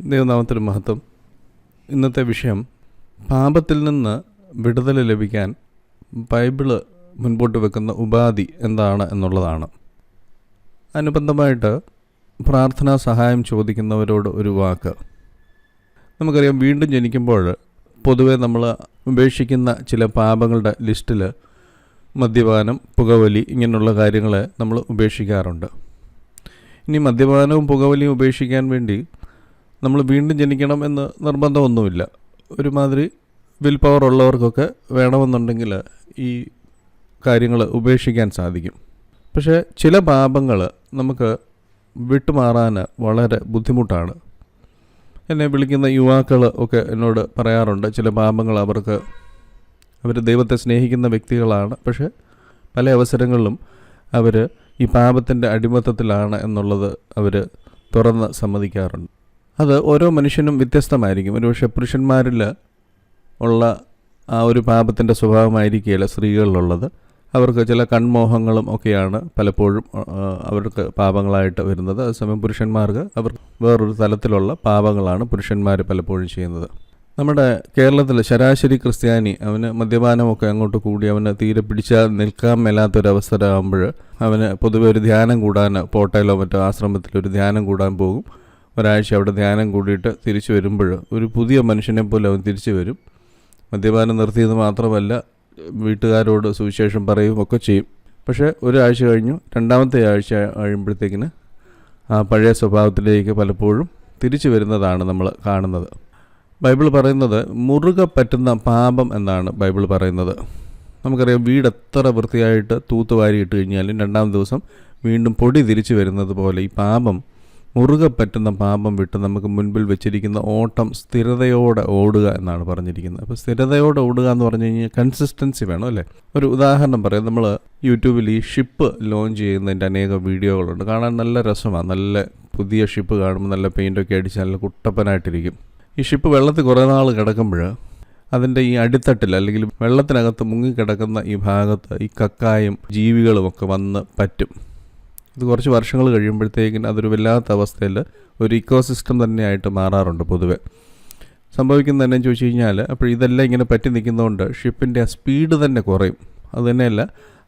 ദൈവനാമത്തിന് മഹത്വം. ഇന്നത്തെ വിഷയം പാപത്തിൽ നിന്ന് വിടുതൽ ലഭിക്കാൻ ബൈബിൾ മുൻപോട്ട് വെക്കുന്ന ഉപാധി എന്താണ് എന്നുള്ളതാണ്. അനുബന്ധമായിട്ട് പ്രാർത്ഥനാ സഹായം ചോദിക്കുന്നവരോട് ഒരു വാക്ക്. നമുക്കറിയാം വീണ്ടും ജനിക്കുമ്പോൾ പൊതുവെ നമ്മൾ ഉപേക്ഷിക്കുന്ന ചില പാപങ്ങളുടെ ലിസ്റ്റിൽ മദ്യപാനം പുകവലി ഇങ്ങനെയുള്ള കാര്യങ്ങളെ നമ്മൾ ഉപേക്ഷിക്കാറുണ്ട്. ഇനി മദ്യപാനവും പുകവലിയും ഉപേക്ഷിക്കാൻ വേണ്ടി നമ്മൾ വീണ്ടും ജനിക്കണം എന്ന് നിർബന്ധമൊന്നുമില്ല. ഒരുമാതിരി വിൽ പവർ ഉള്ളവർക്കൊക്കെ വേണമെന്നുണ്ടെങ്കിൽ ഈ കാര്യങ്ങൾ ഉപേക്ഷിക്കാൻ സാധിക്കും. പക്ഷേ ചില പാപങ്ങൾ നമുക്ക് വിട്ടുമാറാൻ വളരെ ബുദ്ധിമുട്ടാണ്. എന്നെ വിളിക്കുന്ന യുവാക്കൾ ഒക്കെ എന്നോട് പറയാറുണ്ട് ചില പാപങ്ങൾ അവർക്ക് അവർ ദൈവത്തെ സ്നേഹിക്കുന്ന വ്യക്തികളാണ്. പക്ഷേ പല അവസരങ്ങളിലും അവർ ഈ പാപത്തിന്റെ അടിമത്തത്തിലാണ് എന്നുള്ളത് അവർ തുറന്ന് സമ്മതിക്കാറുണ്ട്. അത് ഓരോ മനുഷ്യനും വ്യത്യസ്തമായിരിക്കും. ഒരുപക്ഷെ പുരുഷന്മാരിൽ ഉള്ള ആ ഒരു പാപത്തിന്റെ സ്വഭാവമായിരിക്കുകയില്ല സ്ത്രീകളിലുള്ളത്. അവർക്ക് ചില കൺമോഹങ്ങളും ഒക്കെയാണ് പലപ്പോഴും അവർക്ക് പാപങ്ങളായിട്ട് വരുന്നത്. അതേസമയം പുരുഷന്മാർക്ക് അവർ വേറൊരു തലത്തിലുള്ള പാപങ്ങളാണ് പുരുഷന്മാർ പലപ്പോഴും ചെയ്യുന്നത്. നമ്മുടെ കേരളത്തിൽ ശരാശരി ക്രിസ്ത്യാനി അവന് മദ്യപാനമൊക്കെ അങ്ങോട്ട് കൂടി അവന് തീരെ പിടിച്ചാൽ നിൽക്കാൻ മേലാത്തൊരവസരമാകുമ്പോൾ അവന് പൊതുവെ ഒരു ധ്യാനം കൂടാൻ പോട്ടയിലോ മറ്റോ ആശ്രമത്തിലൊരു ധ്യാനം കൂടാൻ പോകും. ഒരാഴ്ച അവിടെ ധ്യാനം കൂടിയിട്ട് തിരിച്ചു വരുമ്പോൾ ഒരു പുതിയ മനുഷ്യനെ പോലെ അവൻ തിരിച്ചു വരും. മദ്യപാനം നിർത്തിയത് മാത്രമല്ല വീട്ടുകാരോട് സുവിശേഷം പറയും ഒക്കെ ചെയ്യും. പക്ഷേ ഒരാഴ്ച കഴിഞ്ഞു രണ്ടാമത്തെ ആഴ്ച കഴിയുമ്പോഴത്തേക്കിന് ആ പഴയ സ്വഭാവത്തിലേക്ക് പലപ്പോഴും തിരിച്ചു വരുന്നതാണ് നമ്മൾ കാണുന്നത്. ബൈബിൾ പറയുന്നത് മുറുകെ പറ്റുന്ന പാപം എന്നാണ് ബൈബിൾ പറയുന്നത്. നമുക്കറിയാം വീട് എത്ര വൃത്തിയായിട്ട് തൂത്തുവാരി ഇട്ട് കഴിഞ്ഞാലും രണ്ടാം ദിവസം വീണ്ടും പൊടി തിരിച്ചു വരുന്നത് പോലെ ഈ പാപം മുറുകെ പറ്റുന്ന പാപം വിട്ട് നമുക്ക് മുൻപിൽ വെച്ചിരിക്കുന്ന ഓട്ടം സ്ഥിരതയോടെ ഓടുക എന്നാണ് പറഞ്ഞിരിക്കുന്നത്. അപ്പോൾ സ്ഥിരതയോടെ ഓടുക എന്ന് പറഞ്ഞു കഴിഞ്ഞാൽ കൺസിസ്റ്റൻസി വേണം അല്ലേ? ഒരു ഉദാഹരണം പറയാം. നമ്മൾ യൂട്യൂബിൽ ഈ ഷിപ്പ് ലോഞ്ച് ചെയ്യുന്നതിന്റെ അനേകം വീഡിയോകളുണ്ട്. കാണാൻ നല്ല രസമാണ്. നല്ല പുതിയ ഷിപ്പ് കാണുമ്പോൾ നല്ല പെയിന്റൊക്കെ അടിച്ച് നല്ല കുട്ടപ്പനായിട്ടിരിക്കും. ഈ ഷിപ്പ് വെള്ളത്തിൽ കുറേ നാൾ കിടക്കുമ്പോൾ അതിന്റെ ഈ അടിത്തട്ടിൽ അല്ലെങ്കിൽ വെള്ളത്തിനകത്ത് മുങ്ങിക്കിടക്കുന്ന ഈ ഭാഗത്ത് ഈ കക്കായും ജീവികളും ഒക്കെ വന്ന് പറ്റും. ഇത് കുറച്ച് വർഷങ്ങൾ കഴിയുമ്പോഴത്തേക്കും അതൊരു വല്ലാത്ത അവസ്ഥയിൽ ഒരു ഇക്കോസിസ്റ്റം തന്നെയായിട്ട് മാറാറുണ്ട് പൊതുവെ. സംഭവിക്കുന്നത് തന്നെ ചോദിച്ചു കഴിഞ്ഞാൽ അപ്പോൾ ഇതെല്ലാം ഇങ്ങനെ പറ്റി നിൽക്കുന്നതുകൊണ്ട് ഷിപ്പിന്റെ ആ സ്പീഡ് തന്നെ കുറയും. അത് തന്നെയല്ല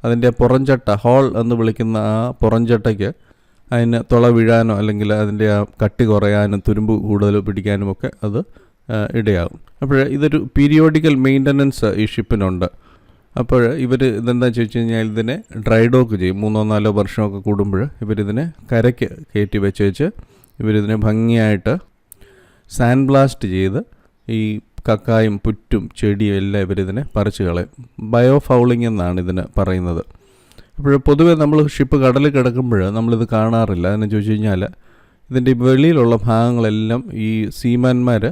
അതിന്റെ പുറംചട്ട ഹോൾ എന്ന് വിളിക്കുന്ന ആ പുറംചട്ടയ്ക്ക് അതിന് തുള വീഴാനോ അല്ലെങ്കിൽ അതിന്റെ ആ കട്ടി കുറയാനും തുരുമ്പ് കൂടുതൽ പിടിക്കാനും ഒക്കെ അത് ഇടയാകും. അപ്പോൾ ഇതൊരു പീരിയോഡിക്കൽ മെയിന്റനൻസ് ഈ ഷിപ്പിനുണ്ട് അപ്പോൾ ഇവർ ഇതെന്താ ചോദിച്ചു കഴിഞ്ഞാൽ ഇതിനെ ഡ്രൈ ഡോക്ക് ചെയ്യും. മൂന്നോ നാലോ വർഷമൊക്കെ കൂടുമ്പോൾ ഇവരിതിനെ കരയ്ക്ക് കയറ്റി വെച്ച് വെച്ച് ഇവരിതിനെ ഭംഗിയായിട്ട് സാൻഡ് ബ്ലാസ്റ്റ് ചെയ്ത് ഈ കക്കായും പുറ്റും ചെടിയും എല്ലാം ഇവരിതിനെ പറിച്ചു കളയും. ബയോ ഫൗളിംഗ് എന്നാണ് ഇതിന് പറയുന്നത്. അപ്പോൾ പൊതുവേ നമ്മൾ ഷിപ്പ് കടലിൽ കിടക്കുമ്പോൾ നമ്മളിത് കാണാറില്ല. അതിനെ ചോദിച്ചു കഴിഞ്ഞാൽ ഇതിന്റെ വെളിയിലുള്ള ഭാഗങ്ങളെല്ലാം ഈ സീമാന്മാർ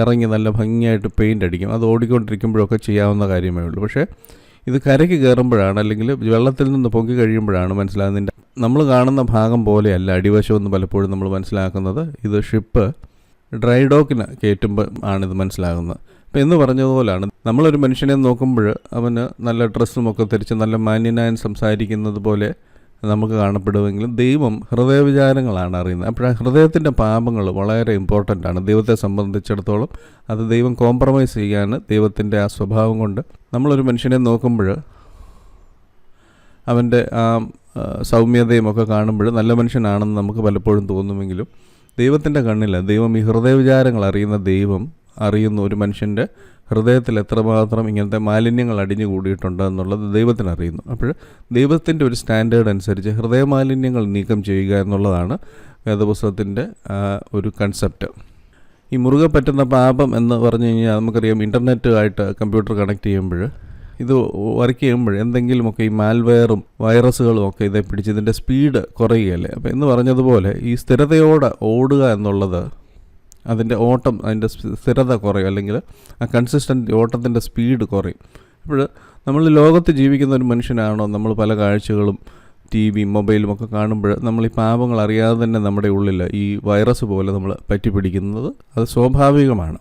ഇറങ്ങി നല്ല ഭംഗിയായിട്ട് പെയിന്റ് അടിക്കും. അത് ഓടിക്കൊണ്ടിരിക്കുമ്പോഴൊക്കെ ചെയ്യാവുന്ന കാര്യമേ ഉള്ളൂ. പക്ഷേ ഇത് കരയ്ക്ക് കയറുമ്പോഴാണ് അല്ലെങ്കിൽ വെള്ളത്തിൽ നിന്ന് പൊങ്ങി കഴിയുമ്പോഴാണ് മനസ്സിലാകുന്നതിന്റെ നമ്മൾ കാണുന്ന ഭാഗം പോലെയല്ല അടിവശമെന്ന് പലപ്പോഴും നമ്മൾ മനസ്സിലാക്കുന്നത്. ഇത് ഷിപ്പ് ഡ്രൈ ഡോക്കിന് കയറ്റുമ്പോൾ ആണിത് മനസ്സിലാകുന്നത്. അപ്പോൾ എന്ന് പറഞ്ഞതുപോലാണ് നമ്മളൊരു മനുഷ്യനെ നോക്കുമ്പോൾ അവന് നല്ല ഡ്രസ്സും ഒക്കെ ധരിച്ച് നല്ല മാന്യനായൻ സംസാരിക്കുന്നത് പോലെ നമുക്ക് കാണപ്പെടുമെങ്കിലും ദൈവം ഹൃദയവിചാരങ്ങളാണ് അറിയുന്നത്. അപ്പോൾ ഹൃദയത്തിന്റെ പാപങ്ങൾ വളരെ ഇമ്പോർട്ടന്റ് ആണ്. ദൈവത്തെ സംബന്ധിച്ചിടത്തോളം അത് ദൈവം കോംപ്രമൈസ് ചെയ്യാൻ ദൈവത്തിന്റെ ആ സ്വഭാവം കൊണ്ട് നമ്മളൊരു മനുഷ്യനെ നോക്കുമ്പോൾ അവന്റെ ആ, സൗമ്യതയും ഒക്കെ കാണുമ്പോൾ നല്ല മനുഷ്യനാണെന്ന് നമുക്ക് പലപ്പോഴും തോന്നുമെങ്കിലും ദൈവത്തിന്റെ കണ്ണില്ല ദൈവം ഈ ഹൃദയവിചാരങ്ങൾ അറിയുന്ന ദൈവം അറിയുന്ന ഒരു മനുഷ്യന്റെ ഹൃദയത്തിൽ എത്രമാത്രം ഇങ്ങനത്തെ മാലിന്യങ്ങൾ അടിഞ്ഞു കൂടിയിട്ടുണ്ട് എന്നുള്ളത് ദൈവത്തിന് അറിയുന്നു. അപ്പോൾ ദൈവത്തിന്റെ ഒരു സ്റ്റാൻഡേർഡ് അനുസരിച്ച് ഹൃദയ മാലിന്യങ്ങൾ നീക്കം ചെയ്യുക എന്നുള്ളതാണ് വേദപുസ്തകത്തിന്റെ ഒരു കൺസെപ്റ്റ്. ഈ മുറുകെ പറ്റുന്ന പാപം എന്ന് പറഞ്ഞു കഴിഞ്ഞാൽ നമുക്കറിയാം ഇന്റർനെറ്റുമായിട്ട് കമ്പ്യൂട്ടർ കണക്ട് ചെയ്യുമ്പോൾ ഇത് വർക്ക് ചെയ്യുമ്പോൾ എന്തെങ്കിലുമൊക്കെ ഈ മാൽവെയറും വൈറസുകളും ഒക്കെ ഇതേ പിടിച്ച് ഇതിന്റെ സ്പീഡ് കുറയുകയല്ലേ? അപ്പോൾ എന്ന് പറഞ്ഞതുപോലെ ഈ സ്ഥിരതയോടെ ഓടുക എന്നുള്ളത് അതിന്റെ ഓട്ടം അതിന്റെ സ്ഥിരത കുറയും. അല്ലെങ്കിൽ ആ കൺസിസ്റ്റന്റ് ഓട്ടത്തിന്റെ സ്പീഡ് കുറയും. അപ്പോൾ നമ്മൾ ലോകത്ത് ജീവിക്കുന്ന ഒരു മനുഷ്യനാണോ? നമ്മൾ പല കാഴ്ചകളും ടി വി മൊബൈലും ഒക്കെ കാണുമ്പോൾ നമ്മൾ ഈ പാപങ്ങൾ അറിയാതെ തന്നെ നമ്മുടെ ഉള്ളിൽ ഈ വൈറസ് പോലെ നമ്മൾ പറ്റിപ്പിടിക്കുന്നത് അത് സ്വാഭാവികമാണ്.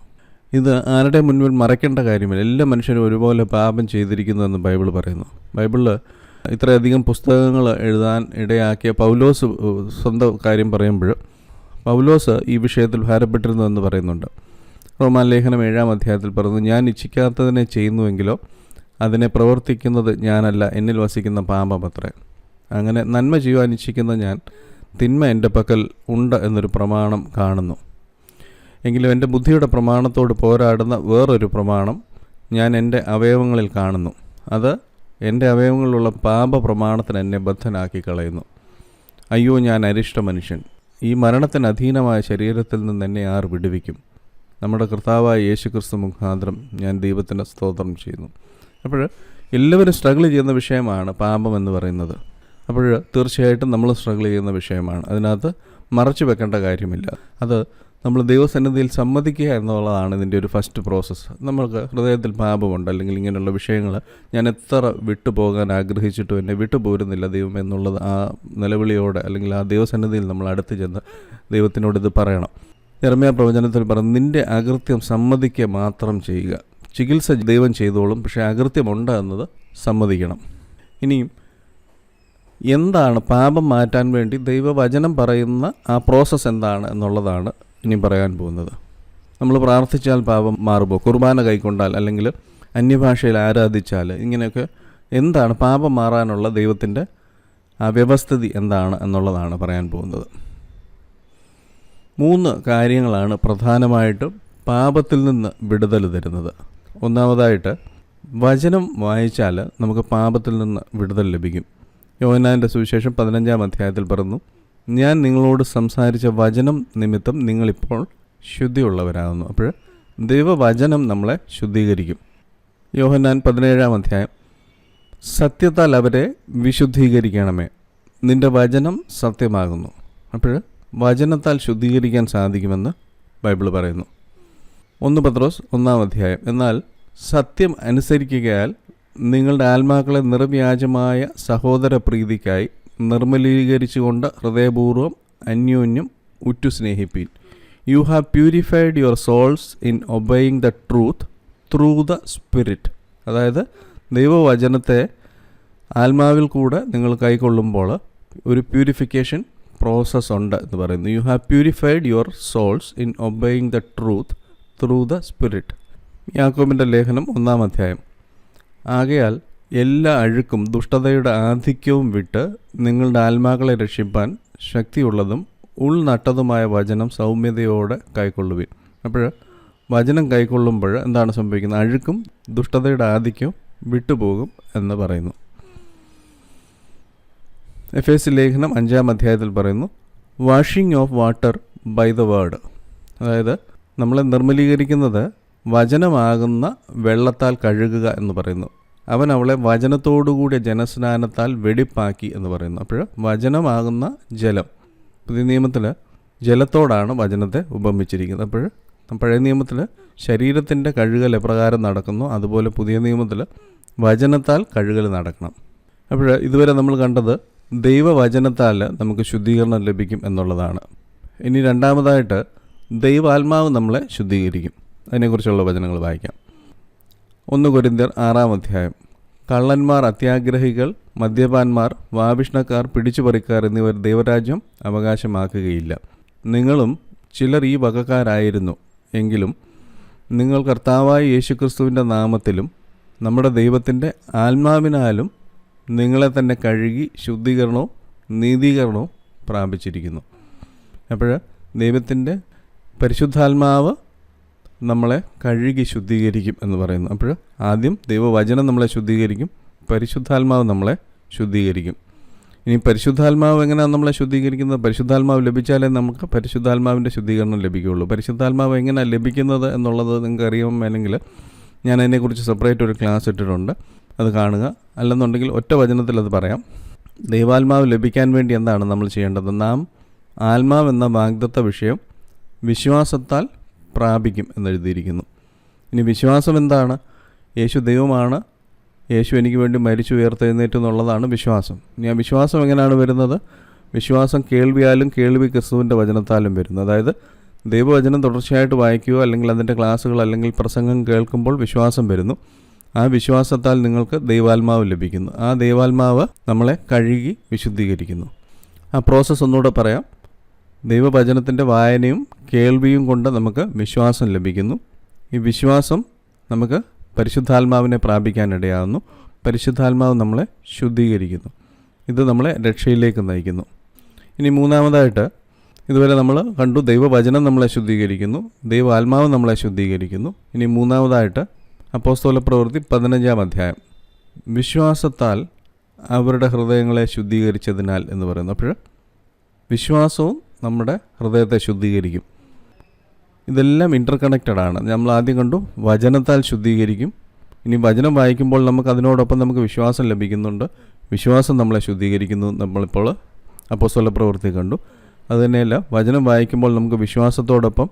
ഇത് ആരുടെ മുൻപിൽ മറയ്ക്കേണ്ട കാര്യമില്ല. എല്ലാ മനുഷ്യരും ഒരുപോലെ പാപം ചെയ്തിരിക്കുന്നതെന്ന് ബൈബിൾ പറയുന്നു. ബൈബിളിൽ ഇത്രയധികം പുസ്തകങ്ങൾ എഴുതാൻ ഇടയാക്കിയ പൗലോസ് സ്വന്തം കാര്യം പറയുമ്പോൾ പൗലോസ് ഈ വിഷയത്തിൽ ഭാരപ്പെട്ടിരുന്നു എന്ന് പറയുന്നുണ്ട് റോമാലേഖനം ഏഴാം അധ്യായത്തിൽ പറഞ്ഞു ഞാൻ ഇച്ഛിക്കാത്തതിനെ ചെയ്യുന്നുവെങ്കിലോ അതിനെ പ്രവർത്തിക്കുന്നത് ഞാനല്ല എന്നിൽ വസിക്കുന്ന പാമ്പമത്രേ അങ്ങനെ നന്മ ചെയ്യുവാൻ ഇച്ഛിക്കുന്ന ഞാൻ തിന്മ എന്റെ പക്കൽ ഉണ്ട് എന്നൊരു പ്രമാണം കാണുന്നു. എങ്കിലും എന്റെ ബുദ്ധിയുടെ പ്രമാണത്തോട് പോരാടുന്ന വേറൊരു പ്രമാണം ഞാൻ എന്റെ അവയവങ്ങളിൽ കാണുന്നു. അത് എന്റെ അവയവങ്ങളിലുള്ള പാപ പ്രമാണത്തിന് എന്നെ ബദ്ധനാക്കി കളയുന്നു അയ്യോ ഞാൻ അരിഷ്ട മനുഷ്യൻ ഈ മരണത്തിന് അധീനമായ ശരീരത്തിൽ നിന്ന് എന്നെ ആർ വിടുവിക്കും? നമ്മുടെ കർത്താവായ യേശു ക്രിസ്തു മുഖാന്തരം ഞാൻ ദൈവത്തിന് സ്തോത്രം ചെയ്യുന്നു. അപ്പോൾ എല്ലാവരും സ്ട്രഗിൾ ചെയ്യുന്ന വിഷയമാണ് പാപം എന്ന് പറയുന്നത്. അപ്പോൾ തീർച്ചയായിട്ടും നമ്മൾ സ്ട്രഗിൾ ചെയ്യുന്ന വിഷയമാണ്. അതിനകത്ത് മറച്ചു വെക്കേണ്ട കാര്യമില്ല. അത് നമ്മൾ ദൈവസന്നിധിയിൽ സമ്മതിക്കുക എന്നുള്ളതാണ് ഇതിന്റെ ഒരു ഫസ്റ്റ് പ്രോസസ്സ് നമ്മൾക്ക് ഹൃദയത്തിൽ പാപമുണ്ട് അല്ലെങ്കിൽ ഇങ്ങനെയുള്ള വിഷയങ്ങൾ ഞാൻ എത്ര വിട്ടുപോകാൻ ആഗ്രഹിച്ചിട്ടും എന്നെ വിട്ടുപോരുന്നില്ല ദൈവം എന്നുള്ളത് ആ നിലവിളിയോടെ അല്ലെങ്കിൽ ആ ദൈവസന്നിധിയിൽ നമ്മൾ അടുത്ത് ചെന്ന് ദൈവത്തിനോട് ഇത് പറയണം. നിർമ്മയ പ്രവചനത്തിൽ പറഞ്ഞു നിന്റെ അകൃത്യം സമ്മതിക്കുക മാത്രം ചെയ്യുക. ചികിത്സ ദൈവം ചെയ്തോളും പക്ഷേ അകൃത്യമുണ്ട് എന്നത് സമ്മതിക്കണം. ഇനിയും എന്താണ് പാപം മാറ്റാൻ വേണ്ടി ദൈവവചനം പറയുന്ന ആ പ്രോസസ്സ് എന്താണ്? എന്നുള്ളതാണ് ഇനി പറയാൻ പോകുന്നത്. നമ്മൾ പ്രാർത്ഥിച്ചാൽ പാപം മാറുമ്പോൾ കുർബാന കൈക്കൊണ്ടാൽ അല്ലെങ്കിൽ അന്യഭാഷയിൽ ആരാധിച്ചാൽ ഇങ്ങനെയൊക്കെ എന്താണ് പാപം മാറാനുള്ള ദൈവത്തിന്റെ വ്യവസ്ഥിതി എന്താണ് എന്നുള്ളതാണ് പറയാൻ പോകുന്നത്. മൂന്ന് കാര്യങ്ങളാണ് പ്രധാനമായിട്ടും പാപത്തിൽ നിന്ന് വിടുതൽ തരുന്നത്. ഒന്നാമതായിട്ട് വചനം വായിച്ചാൽ നമുക്ക് പാപത്തിൽ നിന്ന് വിടുതൽ ലഭിക്കും. യോഹന്നാന്റെ സുവിശേഷം പതിനഞ്ചാം അധ്യായത്തിൽ പറഞ്ഞു ഞാൻ നിങ്ങളോട് സംസാരിച്ച വചനം നിമിത്തം നിങ്ങളിപ്പോൾ ശുദ്ധിയുള്ളവരാകുന്നു. അപ്പോൾ ദൈവവചനം നമ്മളെ ശുദ്ധീകരിക്കും. യോഹന്നാൻ പതിനേഴാം അധ്യായം. സത്യത്താൽ അവരെ വിശുദ്ധീകരിക്കണമേ. നിന്റെ വചനം സത്യമാകുന്നു. അപ്പോൾ വചനത്താൽ ശുദ്ധീകരിക്കാൻ സാധിക്കുമെന്ന് ബൈബിൾ പറയുന്നു. ഒന്ന് പത്രോസ് ഒന്നാം അധ്യായം. എന്നാൽ സത്യം അനുസരിക്കുകയാൽ നിങ്ങളുടെ ആത്മാക്കളെ നിർവ്യാജമായ സഹോദര പ്രീതിക്കായി നിർമ്മലീകരിച്ചുകൊണ്ട് ഹൃദയപൂർവം അന്യോന്യം ഉറ്റു സ്നേഹിപ്പീൻ you have purified your souls in obeying the truth through the spirit അതായത് ദൈവവചനത്തെ ആത്മാവിൽ കൂടെ നിങ്ങൾ കൈക്കൊള്ളുമ്പോൾ ഒരു പ്യൂരിഫിക്കേഷൻ പ്രോസസ്സ് ഉണ്ട് എന്ന് പറയുന്നു. You have purified your souls in obeying the truth through the spirit യാക്കോബിന്റെ ലേഖനം ഒന്നാം അധ്യായം. ആകയാൽ എല്ലാ അഴുക്കും ദുഷ്ടതയുടെ ആധിക്യവും വിട്ട് നിങ്ങളുടെ ആത്മാക്കളെ രക്ഷിപ്പാൻ ശക്തിയുള്ളതും ഉൾനട്ടതുമായ വചനം സൗമ്യതയോടെ കൈക്കൊള്ളുവിൻ. അപ്പോൾ വചനം കൈക്കൊള്ളുമ്പോൾ എന്താണ് സംഭവിക്കുന്നത്? അഴുക്കും ദുഷ്ടതയുടെ ആധിക്യവും വിട്ടുപോകും എന്ന് പറയുന്നു. എഫ് എസ് ലേഖനം അഞ്ചാം അധ്യായത്തിൽ പറയുന്നു washing of water by the word അതായത് നമ്മളെ നിർമ്മലീകരിക്കുന്നത് വചനമാകുന്ന വെള്ളത്താൽ കഴുകുക എന്ന് പറയുന്നു. അവൻ അവളെ വചനത്തോടുകൂടിയ ജനസ്നാനത്താൽ വെടിപ്പാക്കി എന്ന് പറയുന്നു. അപ്പോൾ വചനമാകുന്ന ജലം. പുതിയ നിയമത്തിൽ ജലത്തോടാണ് വചനത്തെ ഉപമിച്ചിരിക്കുന്നത്. അപ്പോൾ പഴയ നിയമത്തിൽ ശരീരത്തിന്റെ കഴുകൽ എപ്രകാരം നടക്കുന്നു അതുപോലെ പുതിയ നിയമത്തിൽ വചനത്താൽ കഴുകൽ നടക്കണം. അപ്പോൾ ഇതുവരെ നമ്മൾ കണ്ടത് ദൈവവചനത്താൽ നമുക്ക് ശുദ്ധീകരണം ലഭിക്കും എന്നുള്ളതാണ്. ഇനി രണ്ടാമതായിട്ട് ദൈവാത്മാവ് നമ്മളെ ശുദ്ധീകരിക്കും. അതിനെക്കുറിച്ചുള്ള വചനങ്ങൾ വായിക്കാം. ഒന്ന് കൊരിന്തിയർ ആറാം അധ്യായം. കള്ളന്മാർ അത്യാഗ്രഹികൾ മദ്യപാന്മാർ വാവിഷ്ണക്കാർ പിടിച്ചുപറിക്കാർ എന്നിവർ ദൈവരാജ്യം അവകാശമാക്കുകയില്ല. നിങ്ങളും ചിലർ ഈ വകക്കാരായിരുന്നു. എങ്കിലും നിങ്ങൾ കർത്താവായ യേശുക്രിസ്തുവിന്റെ നാമത്തിലും നമ്മുടെ ദൈവത്തിന്റെ ആത്മാവിനാലും നിങ്ങളെ തന്നെ കഴുകി ശുദ്ധീകരണവും നീതീകരണവും പ്രാപിച്ചിരിക്കുന്നു. അപ്പോൾ ദൈവത്തിന്റെ പരിശുദ്ധാത്മാവ് നമ്മളെ കഴുകി ശുദ്ധീകരിക്കും എന്ന് പറയുന്നു. അപ്പോൾ ആദ്യം ദൈവവചനം നമ്മളെ ശുദ്ധീകരിക്കും പരിശുദ്ധാത്മാവ് നമ്മളെ ശുദ്ധീകരിക്കും. ഇനി പരിശുദ്ധാത്മാവ് എങ്ങനെയാണ് നമ്മളെ ശുദ്ധീകരിക്കുന്നത്? പരിശുദ്ധാത്മാവ് ലഭിച്ചാലേ നമുക്ക് പരിശുദ്ധാത്മാവിന്റെ ശുദ്ധീകരണം ലഭിക്കുകയുള്ളൂ. പരിശുദ്ധാത്മാവ് എങ്ങനെയാണ് ലഭിക്കുന്നത് എന്നുള്ളത് നിങ്ങൾക്ക് അറിയാമെങ്കിൽ ഞാൻ അതിനെക്കുറിച്ച് സെപ്പറേറ്റ് ഒരു ക്ലാസ് ഇട്ടിട്ടുണ്ട്. അത് കാണുക. അല്ലെന്നുണ്ടെങ്കിൽ ഒറ്റ വചനത്തിൽ അത് പറയാം. ദൈവാത്മാവ് ലഭിക്കാൻ വേണ്ടി എന്താണ് നമ്മൾ ചെയ്യേണ്ടത്? നാം ആത്മാവ് എന്ന വാഗ്ദത്ത വിഷയം വിശ്വാസത്താൽ പ്രാപിക്കും എന്നെഴുതിയിരിക്കുന്നു. ഇനി വിശ്വാസം എന്താണ്? യേശു ദൈവമാണ്. യേശു എനിക്ക് വേണ്ടി മരിച്ചു ഉയർത്തെഴുന്നേറ്റ് എന്നുള്ളതാണ് വിശ്വാസം. ഇനി ആ വിശ്വാസം എങ്ങനെയാണ് വരുന്നത്? വിശ്വാസം കേൾവിയാലും കേൾവി ക്രിസ്തുവിന്റെ വചനത്താലും വരുന്നു അതായത് ദൈവവചനം തുടർച്ചയായിട്ട് വായിക്കുകയോ അല്ലെങ്കിൽ അതിന്റെ ക്ലാസ്സുകൾ അല്ലെങ്കിൽ പ്രസംഗം കേൾക്കുമ്പോൾ വിശ്വാസം വരുന്നു. ആ വിശ്വാസത്താൽ നിങ്ങൾക്ക് ദൈവാത്മാവ് ലഭിക്കുന്നു. ആ ദൈവാത്മാവ് നമ്മളെ കഴുകി വിശുദ്ധീകരിക്കുന്നു. ആ പ്രോസസ്സ് ഒന്നുകൂടെ പറയാം. ദൈവവചനത്തിന്റെ വായനയും കേൾവിയും കൊണ്ട് നമുക്ക് വിശ്വാസം ലഭിക്കുന്നു. ഈ വിശ്വാസം നമുക്ക് പരിശുദ്ധാത്മാവിനെ പ്രാപിക്കാനിടയാകുന്നു. പരിശുദ്ധാത്മാവ് നമ്മളെ ശുദ്ധീകരിക്കുന്നു. ഇത് നമ്മളെ രക്ഷയിലേക്ക് നയിക്കുന്നു. ഇനി മൂന്നാമതായിട്ട് ഇതുവരെ നമ്മൾ കണ്ടു ദൈവവചനം നമ്മളെ ശുദ്ധീകരിക്കുന്നു. ദൈവ ആത്മാവ് നമ്മളെ ശുദ്ധീകരിക്കുന്നു. ഇനി മൂന്നാമതായിട്ട് അപ്പോസ്തോല പ്രവൃത്തി പതിനഞ്ചാം അധ്യായം. വിശ്വാസത്താൽ അവരുടെ ഹൃദയങ്ങളെ ശുദ്ധീകരിച്ചതിനാൽ എന്ന് പറയുന്നു. അപ്പോൾ വിശ്വാസവും നമ്മുടെ ഹൃദയത്തെ ശുദ്ധീകരിക്കും. ഇതെല്ലാം ഇന്റർ കണക്റ്റഡ് ആണ്. നമ്മൾ ആദ്യം കണ്ടു വചനത്താൽ ശുദ്ധീകരിക്കും. ഇനി വചനം വായിക്കുമ്പോൾ നമുക്ക് അതിനോടൊപ്പം നമുക്ക് വിശ്വാസം ലഭിക്കുന്നുണ്ട്. വിശ്വാസം നമ്മളെ ശുദ്ധീകരിക്കുന്നു. നമ്മളിപ്പോൾ അപ്പോസ്തല പ്രവൃത്തി കണ്ടു. അതുതന്നെയല്ല വചനം വായിക്കുമ്പോൾ നമുക്ക് വിശ്വാസത്തോടൊപ്പം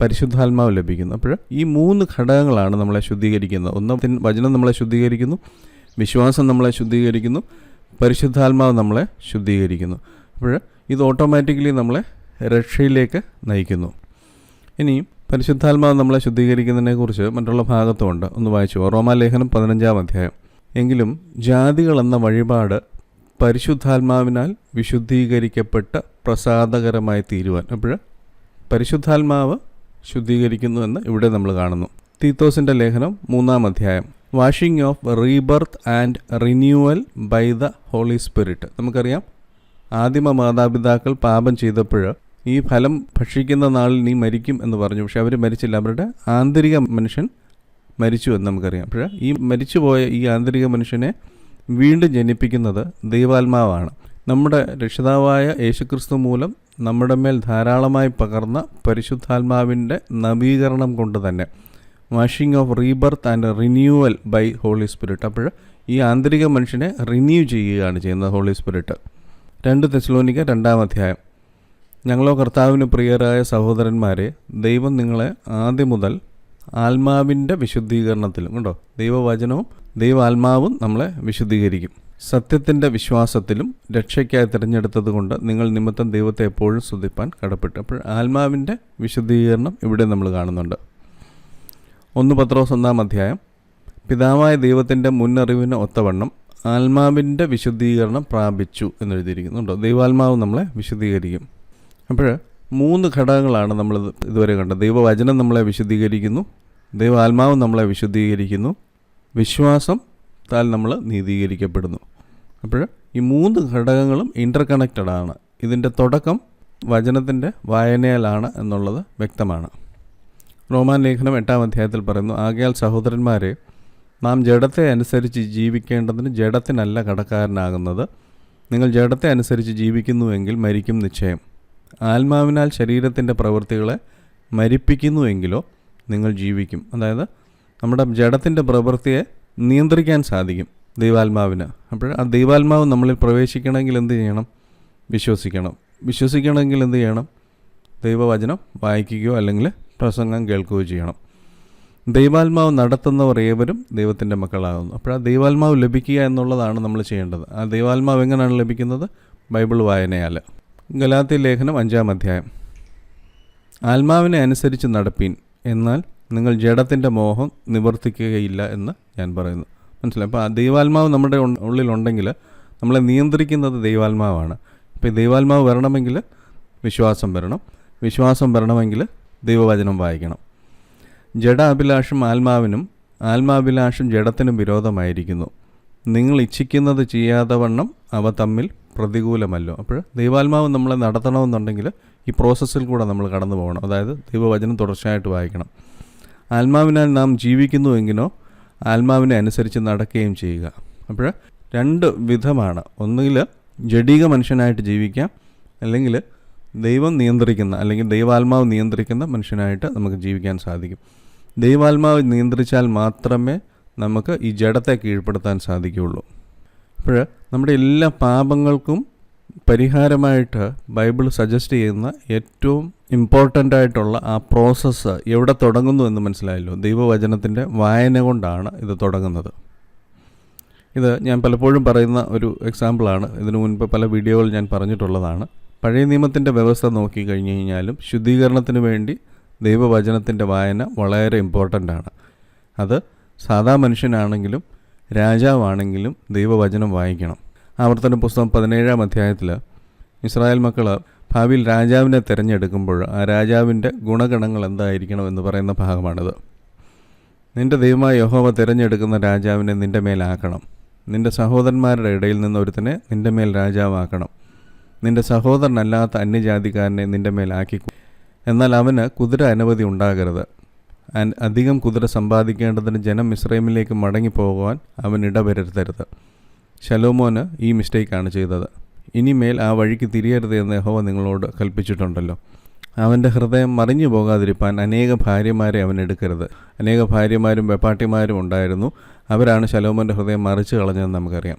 പരിശുദ്ധാത്മാവ് ലഭിക്കുന്നു. അപ്പോൾ ഈ മൂന്ന് ഘടകങ്ങളാണ് നമ്മളെ ശുദ്ധീകരിക്കുന്നത്. ഒന്ന് വചനം നമ്മളെ ശുദ്ധീകരിക്കുന്നു. വിശ്വാസം നമ്മളെ ശുദ്ധീകരിക്കുന്നു. പരിശുദ്ധാത്മാവ് നമ്മളെ ശുദ്ധീകരിക്കുന്നു. അപ്പോൾ ഇത് ഓട്ടോമാറ്റിക്കലി നമ്മളെ രക്ഷയിലേക്ക് നയിക്കുന്നു. ഇനിയും പരിശുദ്ധാത്മാവ് നമ്മളെ ശുദ്ധീകരിക്കുന്നതിനെക്കുറിച്ച് മറ്റുള്ള ഭാഗത്തുമുണ്ട്. ഒന്ന് വായിച്ചു റോമാലേഖനം പതിനഞ്ചാം അധ്യായം. എങ്കിലും ജാതികൾ എന്ന വഴിപാട് പരിശുദ്ധാത്മാവിനാൽ വിശുദ്ധീകരിക്കപ്പെട്ട പ്രസാദകരമായി തീരുവാൻ. അപ്പോൾ പരിശുദ്ധാത്മാവ് ശുദ്ധീകരിക്കുന്നു എന്ന് ഇവിടെ നമ്മൾ കാണുന്നു. തീത്തോസിന്റെ ലേഖനം മൂന്നാം അധ്യായം. Washing of rebirth and renewal by the Holy Spirit നമുക്കറിയാം ആദിമ മാതാപിതാക്കൾ പാപം ചെയ്തപ്പോൾ ഈ ഫലം ഭക്ഷിക്കുന്ന നാളിൽ നീ മരിക്കും എന്ന് പറഞ്ഞു. പക്ഷെ അവർ മരിച്ചില്ല. അവരുടെ ആന്തരിക മനുഷ്യൻ മരിച്ചു എന്ന് നമുക്കറിയാം. അപ്പോൾ ഈ മരിച്ചുപോയ ഈ ആന്തരിക മനുഷ്യനെ വീണ്ടും ജനിപ്പിക്കുന്നത് ദൈവാത്മാവാണ്. നമ്മുടെ രക്ഷിതാവായ യേശുക്രിസ്തു മൂലം നമ്മുടെ മേൽ ധാരാളമായി പകർന്ന പരിശുദ്ധാത്മാവിന്റെ നവീകരണം കൊണ്ട് തന്നെ. Washing of rebirth and renewal by Holy Spirit. അപ്പോൾ ഈ ആന്തരിക മനുഷ്യനെ റിന്യൂ ചെയ്യുകയാണ് ചെയ്യുന്നത് ഹോളി സ്പിരിറ്റ്. രണ്ട് തെസ്ലോനിക്ക രണ്ടാം അധ്യായം. ഞങ്ങളോ കർത്താവിന് പ്രിയരായ സഹോദരന്മാരെ ദൈവം നിങ്ങളെ ആദ്യം മുതൽ ആത്മാവിന്റെ വിശുദ്ധീകരണത്തിലും കേട്ടോ ദൈവവചനവും ദൈവാത്മാവും നമ്മളെ വിശുദ്ധീകരിക്കും. സത്യത്തിന്റെ വിശ്വാസത്തിലും രക്ഷയ്ക്കായി തിരഞ്ഞെടുത്തത് കൊണ്ട് നിങ്ങൾ നിമിത്തം ദൈവത്തെ എപ്പോഴും ശ്രദ്ധിപ്പാൻ കടപ്പെട്ടു. അപ്പോൾ ആത്മാവിന്റെ വിശുദ്ധീകരണം ഇവിടെ നമ്മൾ കാണുന്നുണ്ട്. ഒന്ന് പത്രോസ് ഒന്നാം അധ്യായം. പിതാവായ ദൈവത്തിന്റെ മുന്നറിവിന് ഒത്തവണ്ണം ആത്മാവിന്റെ വിശുദ്ധീകരണം പ്രാപിച്ചു എന്നെഴുതിയിരിക്കുന്നുണ്ടോ. ദൈവാത്മാവ് നമ്മളെ വിശുദ്ധീകരിക്കും. അപ്പോൾ മൂന്ന് ഘടകങ്ങളാണ് നമ്മൾ ഇതുവരെ കണ്ടത്. ദൈവവചനം നമ്മളെ വിശുദ്ധീകരിക്കുന്നു ദൈവാത്മാവ് നമ്മളെ വിശുദ്ധീകരിക്കുന്നു വിശ്വാസം താൽ നമ്മൾ നീതീകരിക്കപ്പെടുന്നു. അപ്പോൾ ഈ മൂന്ന് ഘടകങ്ങളും ഇന്റർ കണക്റ്റഡ് ആണ്. ഇതിന്റെ തുടക്കം വചനത്തിന്റെ വായനയിലാണ് എന്നുള്ളത് വ്യക്തമാണ്. റോമാൻ ലേഖനം എട്ടാം അധ്യായത്തിൽ പറയുന്നു ആകയാൽ സഹോദരന്മാരെ നാം ജഡത്തെ അനുസരിച്ച് ജീവിക്കേണ്ടതിന് ജഡത്തിനല്ല കടക്കാരനാകുന്നത്. നിങ്ങൾ ജഡത്തെ അനുസരിച്ച് ജീവിക്കുന്നുവെങ്കിൽ മരിക്കും നിശ്ചയം. ആത്മാവിനാൽ ശരീരത്തിന്റെ പ്രവൃത്തികളെ മരിപ്പിക്കുന്നുവെങ്കിലോ നിങ്ങൾ ജീവിക്കും. അതായത് നമ്മുടെ ജഡത്തിന്റെ പ്രവൃത്തിയെ നിയന്ത്രിക്കാൻ സാധിക്കും ദൈവാത്മാവിന്. അപ്പോൾ ആ ദൈവാത്മാവ് നമ്മളിൽ പ്രവേശിക്കണമെങ്കിൽ എന്ത് ചെയ്യണം? വിശ്വസിക്കണം. വിശ്വസിക്കണമെങ്കിൽ എന്ത് ചെയ്യണം? ദൈവവചനം വായിക്കുകയോ അല്ലെങ്കിൽ പ്രസംഗം കേൾക്കുകയോ ചെയ്യണം. ദൈവാത്മാവ് നടത്തുന്നവർ ഏവരും ദൈവത്തിന്റെ മക്കളാകുന്നു. അപ്പോൾ ആ ദൈവാത്മാവ് ലഭിക്കുക എന്നുള്ളതാണ് നമ്മൾ ചെയ്യേണ്ടത്. ആ ദൈവാത്മാവ് എങ്ങനെയാണ് ലഭിക്കുന്നത്? ബൈബിൾ വായനയാൽ. ഗലാത്തി ലേഖനം അഞ്ചാം അധ്യായം. ആത്മാവിനെ അനുസരിച്ച് നടപ്പീൻ എന്നാൽ നിങ്ങൾ ജഡത്തിന്റെ മോഹം നിവർത്തിക്കുകയില്ല എന്ന് ഞാൻ പറയുന്നു. മനസ്സിലായി? അപ്പോൾ ആ ദൈവാത്മാവ് നമ്മുടെ ഉള്ളിലുണ്ടെങ്കിൽ നമ്മളെ നിയന്ത്രിക്കുന്നത് ദൈവാത്മാവാണ്. അപ്പോൾ ഈ ദൈവാത്മാവ് വരണമെങ്കിൽ വിശ്വാസം വരണം. വിശ്വാസം വരണമെങ്കിൽ ദൈവവചനം വായിക്കണം. ജഡ അഭിലാഷം ആത്മാവിനും ആത്മാഭിലാഷം ജഡത്തിനും വിരോധമായിരിക്കുന്നു. നിങ്ങൾ ഇച്ഛിക്കുന്നത് ചെയ്യാതെ വണ്ണം അവ തമ്മിൽ പ്രതികൂലമല്ലോ. അപ്പോൾ ദൈവാത്മാവ് നമ്മളെ നടത്തണമെന്നുണ്ടെങ്കിൽ ഈ പ്രോസസ്സിൽ കൂടെ നമ്മൾ കടന്നു പോകണം. അതായത് ദൈവവചനം തുടർച്ചയായിട്ട് വായിക്കണം. ആത്മാവിനാൽ നാം ജീവിക്കുന്നുവെങ്കിലോ ആത്മാവിനെ അനുസരിച്ച് നടക്കുകയും ചെയ്യുക. അപ്പോൾ രണ്ട് വിധമാണ്. ഒന്നുകിൽ ജഡീക മനുഷ്യനായിട്ട് ജീവിക്കാം. അല്ലെങ്കിൽ ദൈവം നിയന്ത്രിക്കുന്ന അല്ലെങ്കിൽ ദൈവാത്മാവ് നിയന്ത്രിക്കുന്ന മനുഷ്യനായിട്ട് നമുക്ക് ജീവിക്കാൻ സാധിക്കും. ദൈവാത്മാവ് നിയന്ത്രിച്ചാൽ മാത്രമേ നമുക്ക് ഈ ജഡത്തെ കീഴ്പ്പെടുത്താൻ സാധിക്കുകയുള്ളൂ. അപ്പോൾ നമ്മുടെ എല്ലാ പാപങ്ങൾക്കും പരിഹാരമായിട്ട് ബൈബിൾ സജസ്റ്റ് ചെയ്യുന്ന ഏറ്റവും ഇമ്പോർട്ടന്റ് ആയിട്ടുള്ള ആ പ്രോസസ്സ് എവിടെ തുടങ്ങുന്നു എന്ന് മനസ്സിലായല്ലോ. ദൈവവചനത്തിന്റെ വായന കൊണ്ടാണ് ഇത് തുടങ്ങുന്നത്. ഇത് ഞാൻ പലപ്പോഴും പറയുന്ന ഒരു എക്സാമ്പിളാണ്. ഇതിനു മുൻപ് പല വീഡിയോകൾ ഞാൻ പറഞ്ഞിട്ടുള്ളതാണ്. പഴയ നിയമത്തിന്റെ വ്യവസ്ഥ നോക്കി കഴിഞ്ഞു കഴിഞ്ഞാലും ശുദ്ധീകരണത്തിന് വേണ്ടി ദൈവവചനത്തിന്റെ വായന വളരെ ഇമ്പോർട്ടന്റ് ആണ്. അത് സാധാ മനുഷ്യനാണെങ്കിലും രാജാവാണെങ്കിലും ദൈവവചനം വായിക്കണം. ആവർത്തന പുസ്തകം പതിനേഴാം അധ്യായത്തിൽ ഇസ്രായേൽ മക്കൾ ഭാവിയിൽ രാജാവിനെ തിരഞ്ഞെടുക്കുമ്പോൾ ആ രാജാവിന്റെ ഗുണഗണങ്ങൾ എന്തായിരിക്കണം എന്ന് പറയുന്ന ഭാഗമാണിത്. നിന്റെ ദൈവമായ യഹോവ തിരഞ്ഞെടുക്കുന്ന രാജാവിനെ നിന്റെ മേലാക്കണം നിന്റെ സഹോദരന്മാരുടെ ഇടയിൽ നിന്ന് ഒരുത്തനെ നിന്റെ മേൽ രാജാവാക്കണം. നിന്റെ സഹോദരനല്ലാത്ത അന്യജാതിക്കാരനെ നിന്റെ മേലാക്കി എന്നാൽ അവന് കുതിര അനവധി ഉണ്ടാകരുത്. അധികം കുതിര സമ്പാദിക്കേണ്ടതിന് ജനം ഇസ്രൈമിലേക്ക് മടങ്ങിപ്പോകുവാൻ അവൻ ഇടവരുത്തരുത്. ശലോമോന് ഈ മിസ്റ്റേക്കാണ് ചെയ്തത്. ഇനിമേൽ ആ വഴിക്ക് തിരിയരുത് എന്ന് യഹോവ നിങ്ങളോട് കൽപ്പിച്ചിട്ടുണ്ടല്ലോ. അവന്റെ ഹൃദയം മറിഞ്ഞു പോകാതിരിപ്പാൻ അനേക ഭാര്യമാരെ അവൻ എടുക്കരുത്. അനേക ഭാര്യമാരും വെപ്പാട്ടിമാരും ഉണ്ടായിരുന്നു. അവരാണ് ശലോമോന്റെ ഹൃദയം മറിച്ച് കളഞ്ഞതെന്ന് നമുക്കറിയാം.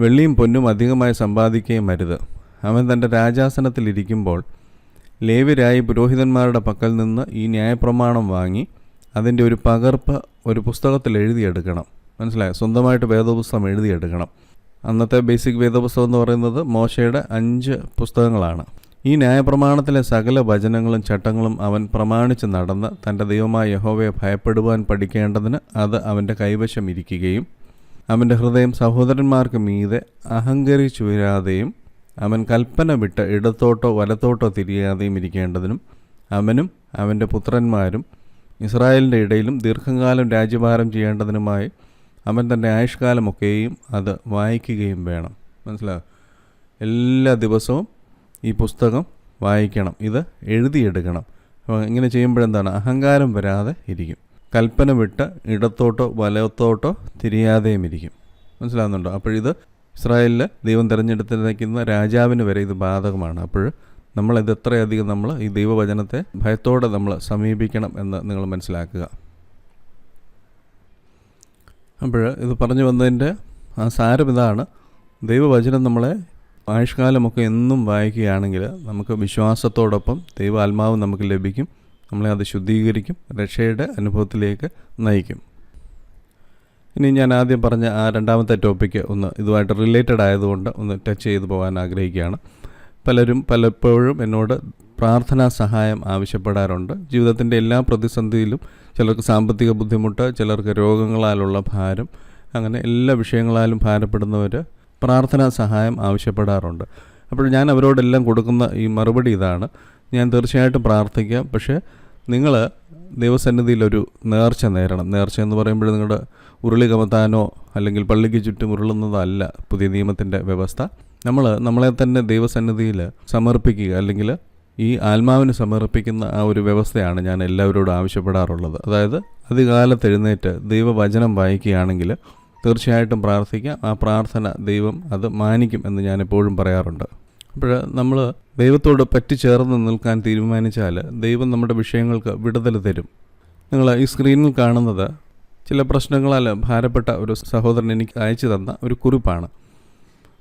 വെള്ളിയും പൊന്നും അധികമായി സമ്പാദിക്കുകയും അരുത്. അവൻ തന്റെ രാജാസനത്തിലിരിക്കുമ്പോൾ ലേവ്യരായി പുരോഹിതന്മാരുടെ പക്കൽ നിന്ന് ഈ ന്യായപ്രമാണം വാങ്ങി അതിന്റെ ഒരു പകർപ്പ് ഒരു പുസ്തകത്തിൽ എഴുതിയെടുക്കണം. മനസ്സിലായോ? സ്വന്തമായിട്ട് വേദപുസ്തകം എഴുതിയെടുക്കണം. അന്നത്തെ ബേസിക് വേദപുസ്തകം എന്ന് പറയുന്നത് മോശയുടെ അഞ്ച് പുസ്തകങ്ങളാണ്. ഈ ന്യായപ്രമാണത്തിലെ സകല വചനങ്ങളും ചട്ടങ്ങളും അവൻ പ്രമാണിച്ച് നടന്ന് തന്റെ ദൈവമായ യഹോവയെ ഭയപ്പെടുവാൻ പഠിക്കേണ്ടതിന് അത് അവന്റെ കൈവശം ഇരിക്കുകയും അവന്റെ ഹൃദയം സഹോദരന്മാർക്ക് മീതെ അഹങ്കരിച്ചു വരാതെയും അവൻ കൽപ്പന വിട്ട് ഇടത്തോട്ടോ വലത്തോട്ടോ തിരിയാതെയും ഇരിക്കേണ്ടതിനും അവനും അവന്റെ പുത്രന്മാരും ഇസ്രായേലിന്റെ ഇടയിലും ദീർഘകാലം രാജ്യഭാരം ചെയ്യേണ്ടതിനുമായി അവൻ തന്റെ ആയുഷ്കാലമൊക്കെയും അത് വായിക്കുകയും വേണം. മനസ്സിലായോ? എല്ലാ ദിവസവും ഈ പുസ്തകം വായിക്കണം. ഇത് എഴുതിയെടുക്കണം. അപ്പോൾ ഇങ്ങനെ ചെയ്യുമ്പോഴെന്താണ്? അഹങ്കാരം വരാതെ ഇരിക്കും. കൽപ്പന വിട്ട് ഇടത്തോട്ടോ വലത്തോട്ടോ തിരിയാതെയും ഇരിക്കും. മനസ്സിലാകുന്നുണ്ടോ അപ്പോഴിത് ഇസ്രായേലിൽ ദൈവം തിരഞ്ഞെടുത്തിരിക്കുന്ന രാജാവിന് വരെ ഇത് ബാധകമാണ്. അപ്പോൾ നമ്മളിത് എത്രയധികം നമ്മൾ ഈ ദൈവവചനത്തെ ഭയത്തോടെ നമ്മൾ സമീപിക്കണം എന്ന് നിങ്ങൾ മനസ്സിലാക്കുക. അപ്പോൾ ഇത് പറഞ്ഞു വന്നതിന്റെ ആ സാരം ഇതാണ്. ദൈവവചനം നമ്മളെ ആയുഷ്കാലമൊക്കെ എന്നും വായിക്കുകയാണെങ്കിൽ നമുക്ക് വിശ്വാസത്തോടൊപ്പം ദൈവ ആത്മാവ് നമുക്ക് ലഭിക്കും. നമ്മളെ അത് ശുദ്ധീകരിക്കും രക്ഷയുടെ അനുഭവത്തിലേക്ക് നയിക്കും. ഇനി ഞാൻ ആദ്യം പറഞ്ഞ ആ രണ്ടാമത്തെ ടോപ്പിക്ക് ഒന്ന് ഇതുമായിട്ട് റിലേറ്റഡ് ആയതുകൊണ്ട് ഒന്ന് ടച്ച് ചെയ്തു പോകാൻ ആഗ്രഹിക്കുകയാണ്. പലരും പലപ്പോഴും എന്നോട് പ്രാർത്ഥനാ സഹായം ആവശ്യപ്പെടാറുണ്ട്. ജീവിതത്തിന്റെ എല്ലാ പ്രതിസന്ധിയിലും ചിലർക്ക് സാമ്പത്തിക ബുദ്ധിമുട്ട് ചിലർക്ക് രോഗങ്ങളാലുള്ള ഭാരം അങ്ങനെ എല്ലാ വിഷയങ്ങളാലും ഭാരപ്പെടുന്നവർ പ്രാർത്ഥനാ സഹായം ആവശ്യപ്പെടാറുണ്ട്. അപ്പോൾ ഞാൻ അവരോടെല്ലാം കൊടുക്കുന്ന ഈ മറുപടി ഇതാണ്. ഞാൻ തീർച്ചയായിട്ടും പ്രാർത്ഥിക്കാം. പക്ഷേ നിങ്ങൾ ദൈവസന്നിധിയിലൊരു നേർച്ച നേരണം നേർച്ച എന്ന് പറയുമ്പോൾ നിങ്ങളുടെ ഉരുളി കമത്താനോ അല്ലെങ്കിൽ പള്ളിക്ക് ചുറ്റും ഉരുളുന്നതല്ല പുതിയ നിയമത്തിന്റെ വ്യവസ്ഥ. നമ്മൾ നമ്മളെ തന്നെ ദൈവസന്നിധിയിൽ സമർപ്പിക്കുക അല്ലെങ്കിൽ ഈ ആത്മാവിന് സമർപ്പിക്കുന്ന ആ ഒരു വ്യവസ്ഥയാണ് ഞാൻ എല്ലാവരോടും ആവശ്യപ്പെടാറുള്ളത്. അതായത് അധികാലത്ത് എഴുന്നേറ്റ് ദൈവവചനം വായിക്കുകയാണെങ്കിൽ തീർച്ചയായിട്ടും പ്രാർത്ഥിക്കാം ആ പ്രാർത്ഥന ദൈവം അത് മാനിക്കും എന്ന് ഞാൻ എപ്പോഴും പറയാറുണ്ട്. അപ്പോൾ നമ്മൾ ദൈവത്തോട് പറ്റിച്ചേർന്ന് നിൽക്കാൻ തീരുമാനിച്ചാൽ ദൈവം നമ്മുടെ വിഷയങ്ങൾക്ക് വിടുതൽ തരും. നിങ്ങൾ ഈ സ്ക്രീനിൽ കാണുന്നത് ചില പ്രശ്നങ്ങളാൽ ഭാരപ്പെട്ട ഒരു സഹോദരൻ എനിക്ക് അയച്ചു തന്ന ഒരു കുറിപ്പാണ്.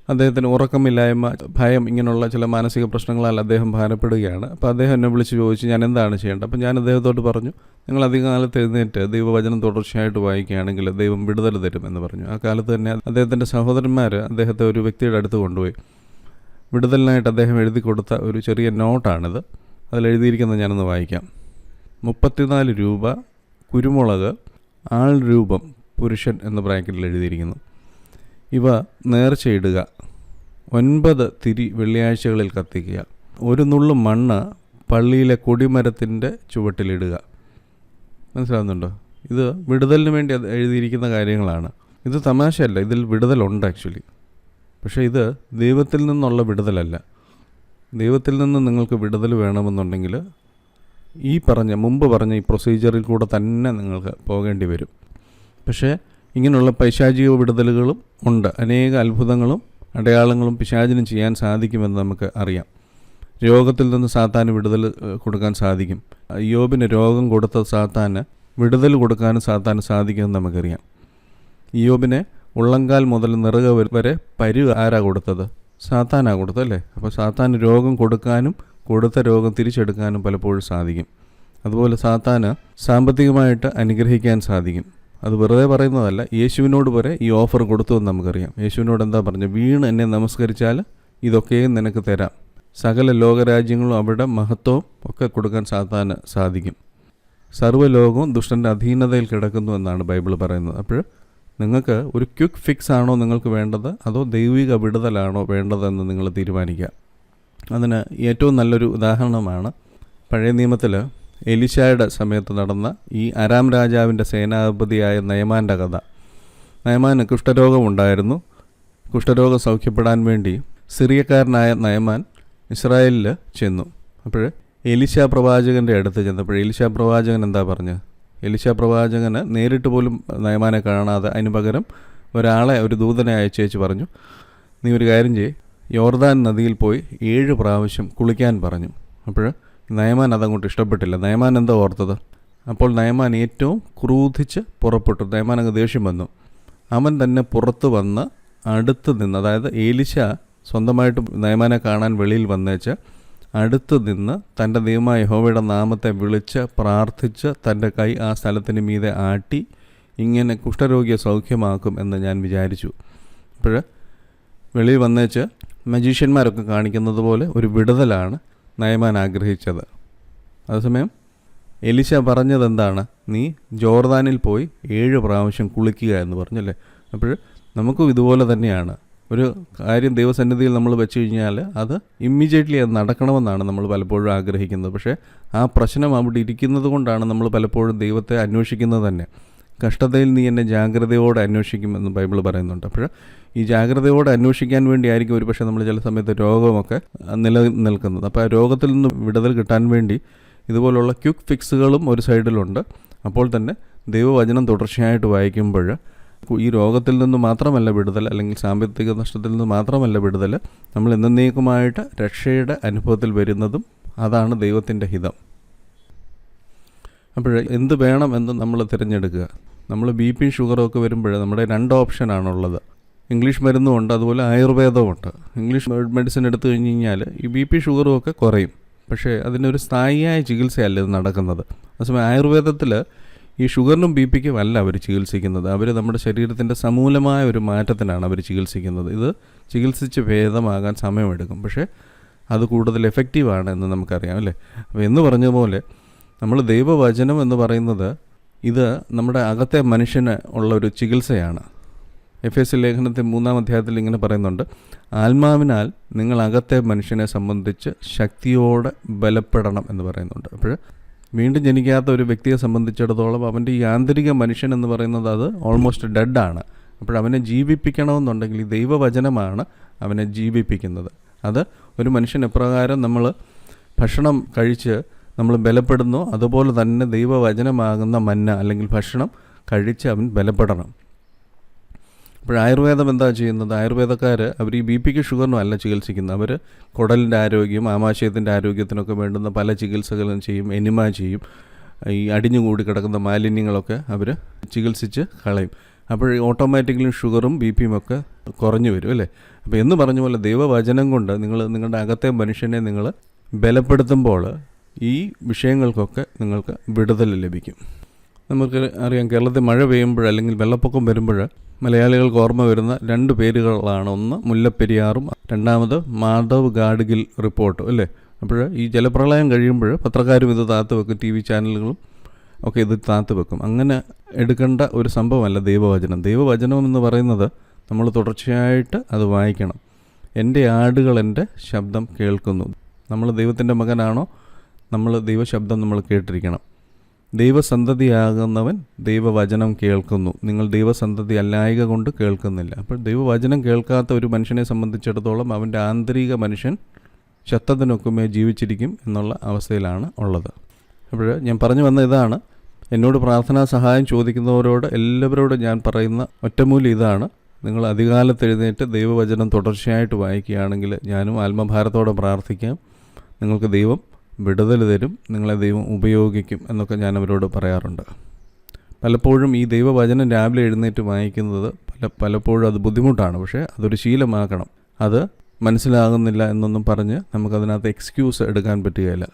അദ്ദേഹത്തിന് ഉറക്കമില്ലായ്മ ഭയം ഇങ്ങനെയുള്ള ചില മാനസിക പ്രശ്നങ്ങളാൽ അദ്ദേഹം ഭാരപ്പെടുകയാണ്. അപ്പോൾ അദ്ദേഹം എന്നെ വിളിച്ച് ചോദിച്ചു ഞാൻ എന്താണ് ചെയ്യേണ്ടത്? അപ്പോൾ ഞാൻ അദ്ദേഹത്തോട് പറഞ്ഞു നിങ്ങൾ അധിക കാലത്ത് എഴുന്നേറ്റ് ദൈവവചനം തുടർച്ചയായിട്ട് വായിക്കുകയാണെങ്കിൽ ദൈവം വിടുതൽ തരും എന്ന് പറഞ്ഞു. ആ കാലത്ത് തന്നെ അദ്ദേഹത്തിന്റെ സഹോദരന്മാർ അദ്ദേഹത്തെ ഒരു വ്യക്തിയുടെ അടുത്ത് കൊണ്ടുപോയി. വിടുതലിനായിട്ട് അദ്ദേഹം എഴുതി കൊടുത്ത ഒരു ചെറിയ നോട്ടാണിത്. അതിലെഴുതിയിരിക്കുന്നത് ഞാനൊന്ന് വായിക്കാം. മുപ്പത്തിനാല് രൂപ കുരുമുളക് ആൾ രൂപം പുരുഷൻ എന്ന ബ്രാക്കറ്റിൽ എഴുതിയിരിക്കുന്നു. ഇവ നേർച്ചയിടുക ഒൻപത് തിരി വെള്ളിയാഴ്ചകളിൽ കത്തിക്കുക ഒരു നുള്ളു മണ്ണ് പള്ളിയിലെ കൊടിമരത്തിന്റെ ചുവട്ടിലിടുക. മനസ്സിലാവുന്നുണ്ടോ? ഇത് വിടുതലിന് വേണ്ടി എഴുതിയിരിക്കുന്ന കാര്യങ്ങളാണ്. ഇത് തമാശയല്ല ഇതിൽ വിടുതലുണ്ട് ആക്ച്വലി. പക്ഷേ ഇത് ദൈവത്തിൽ നിന്നുള്ള വിടുതലല്ല. ദൈവത്തിൽ നിന്ന് നിങ്ങൾക്ക് വിടുതൽ വേണമെന്നുണ്ടെങ്കിൽ ഈ പറഞ്ഞ മുമ്പ് പറഞ്ഞ ഈ പ്രൊസീജിയറിൽ കൂടെ തന്നെ നിങ്ങൾക്ക് പോകേണ്ടി വരും. പക്ഷേ ഇങ്ങനെയുള്ള പൈശാചിക വിടുതലുകളും ഉണ്ട്. അനേക അത്ഭുതങ്ങളും അടയാളങ്ങളും പിശാചിനും ചെയ്യാൻ സാധിക്കുമെന്ന് നമുക്ക് അറിയാം. രോഗത്തിൽ നിന്ന് സാത്താന് വിടുതൽ കൊടുക്കാൻ സാധിക്കും. യോബിന് രോഗം കൊടുത്ത സാത്താന് വിടുതൽ കൊടുക്കാനും സാത്താന് സാധിക്കുമെന്ന് നമുക്കറിയാം. യോബിനെ ഉള്ളങ്കാൽ മുതൽ നിറുക വരെ പരു ആരാ കൊടുത്തത്? സാത്താനാ കൊടുത്തല്ലേ അപ്പോൾ സാത്താന് രോഗം കൊടുക്കാനും കൊടുത്ത രോഗം തിരിച്ചെടുക്കാനും പലപ്പോഴും സാധിക്കും. അതുപോലെ സാത്താന് സാമ്പത്തികമായിട്ട് അനുഗ്രഹിക്കാൻ സാധിക്കും. അത് വെറുതെ പറയുന്നതല്ല യേശുവിനോട് വരെ ഈ ഓഫർ കൊടുത്തു എന്ന് നമുക്കറിയാം. യേശുവിനോട് എന്താ പറഞ്ഞു വീണ് എന്നെ നമസ്കരിച്ചാൽ ഇതൊക്കെയും നിനക്ക് തരാം. സകല ലോകരാജ്യങ്ങളും അവരുടെ മഹത്വവും ഒക്കെ കൊടുക്കാൻ സാത്താന് സാധിക്കും. സർവലോകവും ദുഷ്ടന്റെ അധീനതയിൽ കിടക്കുന്നു എന്നാണ് ബൈബിൾ പറയുന്നത്. അപ്പോൾ നിങ്ങൾക്ക് ഒരു ക്വിക്ക് ഫിക്സ് ആണോ നിങ്ങൾക്ക് വേണ്ടത്? അതോ ദൈവിക വിടുതലാണോ വേണ്ടതെന്ന് നിങ്ങൾ തീരുമാനിക്കുക. അതിന് ഏറ്റവും നല്ലൊരു ഉദാഹരണമാണ്. പഴയ നിയമത്തിൽ എലിശായുടെ സമയത്ത് നടന്ന ഈ അരാം രാജാവിന്റെ സേനാധിപതിയായ നയമാന്റെ കഥ. നയമാന് കുഷ്ഠരോഗമുണ്ടായിരുന്നു കുഷ്ഠരോഗം സൗഖ്യപ്പെടാൻ വേണ്ടി സിറിയക്കാരനായ നയമാൻ ഇസ്രായേലിൽ ചെന്നു. അപ്പോൾ എലിശ പ്രവാചകന്റെ അടുത്ത് ചെന്നപ്പോൾ എലിശ പ്രവാചകൻ എന്താ പറഞ്ഞത് എലിശ പ്രവാചകന് നേരിട്ട് പോലും നയമാനെ കാണാതെ അതിന് പകരം ഒരാളെ ഒരു ദൂതനെ അയച്ചേച്ച് പറഞ്ഞു. നീ ഒരു കാര്യം ചെയ്യ്. യോർദാൻ നദിയിൽ പോയി ഏഴ് പ്രാവശ്യം കുളിക്കാൻ പറഞ്ഞു. അപ്പോൾ നയമാൻ അതങ്ങോട്ട് ഇഷ്ടപ്പെട്ടില്ല. നയമാൻ എന്താ ഓർത്തത്? അപ്പോൾ നയമാൻ ഏറ്റവും ക്രൂധിച്ച് പുറപ്പെട്ടു. നയമാൻ അങ്ങ് ദേഷ്യം വന്നു. അവൻ തന്നെ പുറത്ത് വന്ന് അടുത്ത് നിന്ന് അതായത് ഏലിശ സ്വന്തമായിട്ട് നയമാനെ കാണാൻ വെളിയിൽ വന്നേച്ച് അടുത്ത് നിന്ന് തന്റെ ദൈവമായ യഹോവയുടെ നാമത്തെ വിളിച്ച് പ്രാർത്ഥിച്ച് തന്റെ കൈ ആ സ്ഥലത്തിന് മീതെ ആട്ടി ഇങ്ങനെ കുഷ്ഠരോഗിയെ സൗഖ്യമാക്കും എന്ന് ഞാൻ വിചാരിച്ചു. അപ്പോൾ വെളിയിൽ വന്നേച്ച് മജീഷ്യന്മാരൊക്കെ കാണിക്കുന്നത് പോലെ ഒരു വിടുതലാണ് നയമാൻ ആഗ്രഹിച്ചത്. അതേസമയം എലിശ പറഞ്ഞത് എന്താണ് നീ ജോർദാനിൽ പോയി ഏഴ് പ്രാവശ്യം കുളിക്കുക എന്ന് പറഞ്ഞല്ലേ? അപ്പോൾ നമുക്കും ഇതുപോലെ തന്നെയാണ്. ഒരു കാര്യം ദൈവസന്നിധിയിൽ നമ്മൾ വെച്ച് കഴിഞ്ഞാൽ അത് ഇമ്മീഡിയറ്റ്ലി അത് നടക്കണമെന്നാണ് നമ്മൾ പലപ്പോഴും ആഗ്രഹിക്കുന്നത്. പക്ഷേ ആ പ്രശ്നം അവിടെ ഇരിക്കുന്നത് കൊണ്ടാണ് നമ്മൾ പലപ്പോഴും ദൈവത്തെ അന്വേഷിക്കുന്നത് തന്നെ. കഷ്ടതയിൽ നീ എന്നെ ജാഗ്രതയോടെ അന്വേഷിക്കുമെന്ന് ബൈബിൾ പറയുന്നുണ്ട്. അപ്പോൾ ഈ ജാഗ്രതയോടെ അന്വേഷിക്കാൻ വേണ്ടിയായിരിക്കും ഒരു പക്ഷേ നമ്മൾ ചില സമയത്ത് രോഗമൊക്കെ നിലനിൽക്കുന്നത് അപ്പോൾ ആ രോഗത്തിൽ നിന്ന് വിടുതൽ കിട്ടാൻ വേണ്ടി ഇതുപോലുള്ള ക്യുക്ക് ഫിക്സുകളും ഒരു സൈഡിലുണ്ട്. അപ്പോൾ തന്നെ ദൈവവചനം തുടർച്ചയായിട്ട് വായിക്കുമ്പോൾ ഈ രോഗത്തിൽ നിന്ന് മാത്രമല്ല വിടുതൽ അല്ലെങ്കിൽ സാമ്പത്തിക നഷ്ടത്തിൽ നിന്ന് മാത്രമല്ല വിടുതൽ നമ്മൾ എന്നേക്കുമായിട്ട് രക്ഷയുടെ അനുഭവത്തിൽ വരുന്നതും അതാണ് ദൈവത്തിന്റെ ഹിതം. അപ്പോൾ എന്ത് വേണം എന്ന് നമ്മൾ തിരഞ്ഞെടുക്കുക. നമ്മൾ ബി പി ഷുഗറൊക്കെ വരുമ്പോൾ നമ്മുടെ രണ്ട് ഓപ്ഷനാണുള്ളത്. ഇംഗ്ലീഷ് മരുന്നുമുണ്ട് അതുപോലെ ആയുർവേദമുണ്ട് ഇംഗ്ലീഷ് മെഡിസിൻ എടുത്തു കഴിഞ്ഞ് കഴിഞ്ഞാൽ ഈ ബി പി ഷുഗറും ഒക്കെ കുറയും. പക്ഷേ അതിനൊരു സ്ഥായിയായ ചികിത്സയല്ല ഇത് നടക്കുന്നത്. അതേസമയം ആയുർവേദത്തിൽ ഈ ഷുഗറിനും ബി പിക്കും അല്ല അവർ ചികിത്സിക്കുന്നത്. അവർ നമ്മുടെ ശരീരത്തിന്റെ സമൂലമായ ഒരു മാറ്റത്തിനാണ് അവർ ചികിത്സിക്കുന്നത്. ഇത് ചികിത്സിച്ച് ഭേദമാകാൻ സമയമെടുക്കും. പക്ഷേ അത് കൂടുതൽ എഫക്റ്റീവാണ് എന്ന് നമുക്കറിയാം അല്ലേ? അപ്പോൾ എന്ന് പറഞ്ഞതുപോലെ നമ്മൾ ദൈവവചനം എന്ന് പറയുന്നത് ഇത് നമ്മുടെ അകത്തെ മനുഷ്യന് ഉള്ള ഒരു ചികിത്സയാണ്. എഫ് എസ് ലേഖനത്തിൽ മൂന്നാം അധ്യായത്തിൽ ഇങ്ങനെ പറയുന്നുണ്ട് ആത്മാവിനാൽ നിങ്ങൾ അകത്തെ മനുഷ്യനെ സംബന്ധിച്ച് ശക്തിയോടെ ബലപ്പെടണം എന്ന് പറയുന്നുണ്ട്. അപ്പോൾ വീണ്ടും ജനിക്കാത്ത ഒരു വ്യക്തിയെ സംബന്ധിച്ചിടത്തോളം അവന്റെ ഈ ആന്തരിക മനുഷ്യൻ എന്ന് പറയുന്നത് അത് ഓൾമോസ്റ്റ് ഡെഡാണ് അപ്പോൾ അവനെ ജീവിപ്പിക്കണമെന്നുണ്ടെങ്കിൽ ഈ ദൈവവചനമാണ് അവനെ ജീവിപ്പിക്കുന്നത്. അത് ഒരു മനുഷ്യൻ എപ്രകാരം നമ്മൾ ഭക്ഷണം കഴിച്ച് നമ്മൾ ബലപ്പെടുന്നു അതുപോലെ തന്നെ ദൈവവചനമാകുന്ന മന്ന അല്ലെങ്കിൽ ഭക്ഷണം കഴിച്ച് അവൻ ബലപ്പെടണം. അപ്പോൾ ആയുർവേദം എന്താ ചെയ്യുന്നത്? ആയുർവേദക്കാർ അവർ ഈ ബി പിക്ക് ഷുഗറിനും അല്ല ചികിത്സിക്കുന്നത്. അവർ കുടലിന്റെ ആരോഗ്യം ആമാശയത്തിന്റെ ആരോഗ്യത്തിനൊക്കെ വേണ്ടുന്ന പല ചികിത്സകളും ചെയ്യും എനിമ ചെയ്യും. ഈ അടിഞ്ഞു കൂടി കിടക്കുന്ന മാലിന്യങ്ങളൊക്കെ അവർ ചികിത്സിച്ച് കളയും. അപ്പോൾ ഓട്ടോമാറ്റിക്കലി ഷുഗറും ബി പിയും ഒക്കെ കുറഞ്ഞു വരും അല്ലേ? അപ്പോൾ എന്ന് പറഞ്ഞ പോലെ ദൈവവചനം കൊണ്ട് നിങ്ങൾ നിങ്ങളുടെ അകത്തെ മനുഷ്യനെ നിങ്ങൾ ബലപ്പെടുത്തുമ്പോൾ ഈ വിഷയങ്ങൾക്കൊക്കെ നിങ്ങൾക്ക് വിടുതൽ ലഭിക്കും. നമുക്ക് അറിയാം കേരളത്തിൽ മഴ പെയ്യുമ്പോൾ അല്ലെങ്കിൽ വെള്ളപ്പൊക്കം വരുമ്പോൾ മലയാളികൾക്ക് ഓർമ്മ വരുന്ന രണ്ട് പേരുകളാണ് ഒന്ന് മുല്ലപ്പെരിയാറും രണ്ടാമത് മാധവ് ഗാഡ്ഗിൽ റിപ്പോർട്ടും അല്ലേ? അപ്പോൾ ഈ ജലപ്രളയം കഴിയുമ്പോൾ പത്രക്കാരും ഇത് താത്ത് വെക്കും ടി വി ചാനലുകളും ഒക്കെ ഇത് താത്ത് വെക്കും. അങ്ങനെ എടുക്കേണ്ട ഒരു സംഭവമല്ല ദൈവവചനം. ദൈവവചനം എന്ന് പറയുന്നത് നമ്മൾ തുടർച്ചയായിട്ട് അത് വായിക്കണം. എന്റെ ആടുകൾ എന്റെ ശബ്ദം കേൾക്കുന്നു. നമ്മൾ ദൈവത്തിന്റെ മകനാണോ? നമ്മൾ ദൈവശബ്ദം നമ്മൾ കേട്ടിരിക്കണം. ദൈവസന്തതിയാകുന്നവൻ ദൈവവചനം കേൾക്കുന്നു. നിങ്ങൾ ദൈവസന്തതി അല്ലായക കൊണ്ട് കേൾക്കുന്നില്ല. അപ്പോൾ ദൈവവചനം കേൾക്കാത്ത ഒരു മനുഷ്യനെ സംബന്ധിച്ചിടത്തോളം അവന്റെ ആന്തരിക മനുഷ്യൻ ശത്തത്തിനൊക്കുമേ ജീവിച്ചിരിക്കും എന്നുള്ള അവസ്ഥയിലാണ് ഉള്ളത്. അപ്പോൾ ഞാൻ പറഞ്ഞു വന്ന ഇതാണ്. എന്നോട് പ്രാർത്ഥനാ സഹായം ചോദിക്കുന്നവരോട് എല്ലാവരോടും ഞാൻ പറയുന്ന ഒറ്റമൂലി ഇതാണ്. നിങ്ങൾ അധികാലത്ത് എഴുന്നേറ്റ് ദൈവവചനം തുടർച്ചയായിട്ട് വായിക്കുകയാണെങ്കിൽ ഞാനും ആത്മഭാരത്തോടെ പ്രാർത്ഥിക്കാം. നിങ്ങൾക്ക് ദൈവം വിടുതൽ തരും നിങ്ങളെ ദൈവം ഉപയോഗിക്കും എന്നൊക്കെ ഞാൻ അവരോട് പറയാറുണ്ട്. പലപ്പോഴും ഈ ദൈവവചനം രാവിലെ എഴുന്നേറ്റ് വായിക്കുന്നത് പല പലപ്പോഴും അത് ബുദ്ധിമുട്ടാണ്. പക്ഷേ അതൊരു ശീലമാക്കണം അത് മനസ്സിലാകുന്നില്ല എന്നൊന്നും പറഞ്ഞ് നമുക്കതിനകത്ത് എക്സ്ക്യൂസ് എടുക്കാൻ പറ്റുകയില്ല.